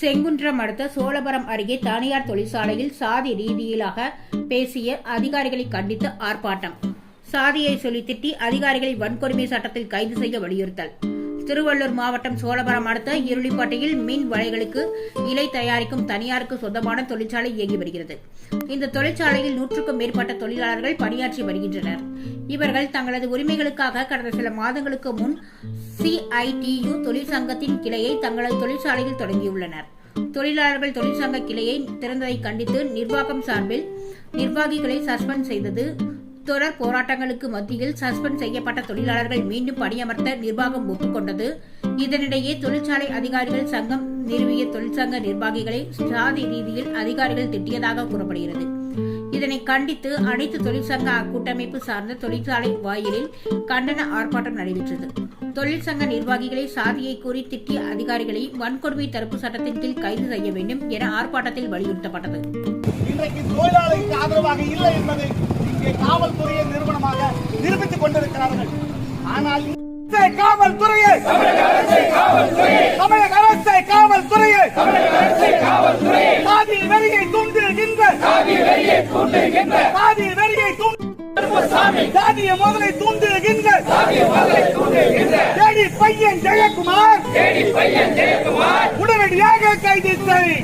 செங்குன்றம் அடுத்த சோழபுரம் அருகே தனியார் தொழிற்சாலையில் சாதி ரீதியிலாக பேசிய அதிகாரிகளை கண்டித்து ஆர்ப்பாட்டம். சாதியை சொல்லி திட்டி அதிகாரிகளை வன்கொடுமை சட்டத்தில் கைது செய்ய வலியுறுத்தல். திருவள்ளூர் மாவட்டம் சோழபுரம் அடுத்த இருளிப்பட்டியில் மீன் வலைகளுக்கு இலை தயாரிக்கும் தனியாருக்கு சொந்தமான தொழிற்சாலை இயங்கி வருகிறது. இந்த தொழிற்சாலையில் நூற்றுக்கும் மேற்பட்ட தொழிலாளர்கள் பணியாற்றி வருகின்றனர். இவர்கள் தங்களது உரிமைகளுக்காக கடந்த சில மாதங்களுக்கு முன் சிஐடியு தொழிற்சங்கத்தின் கிளையை தங்களது தொழிற்சாலையில் தொடங்கியுள்ளனர். தொழிலாளர்கள் தொழிற்சங்க கிளையை திறந்ததை கண்டித்து நிர்வாகம் சார்பில் நிர்வாகிகளை சஸ்பெண்ட் செய்தது தொடர் போராட்டங்களுக்கு மத்தியில் சஸ்பெண்ட் செய்யப்பட்ட தொழிலாளர்கள் மீண்டும் பணியமர்த்த நிர்வாகம் ஒப்புக்கொண்டது. இதனிடையே தொழிற்சாலை அதிகாரிகள் சங்கம் நிறுவிய தொழிற்சங்க நிர்வாகிகளை சாதி ரீதியில் அதிகாரிகள் திட்டியதாக கூறப்படுகிறது. இதனை கண்டித்து அனைத்து தொழிற்சங்க கூட்டமைப்பு சார்ந்த தொழிற்சாலை வாயிலில் கண்டன ஆர்ப்பாட்டம் நடைபெற்றது. தொழிற்சங்க நிர்வாகிகளை சாதியை கூறி திட்டிய அதிகாரிகளை வன்கொடுமை தடுப்பு சட்டத்தின் கீழ் கைது செய்ய வேண்டும் என ஆர்ப்பாட்டத்தில் வலியுறுத்தப்பட்டது. இங்கே காவல்துறையை நிறுவனமாக நிரூபித்துக் கொண்டிருக்கிறார்கள். ஆனால் காவல்துறையை தமிழக அரசை காவல்துறையை சாதி வெறியை தூண்டுகின்ற சாதி வெறியை சாதிய முதலை தூண்டுகின்ற தேடி பையன் ஜெயக்குமார் உடனடியாக கைது செய்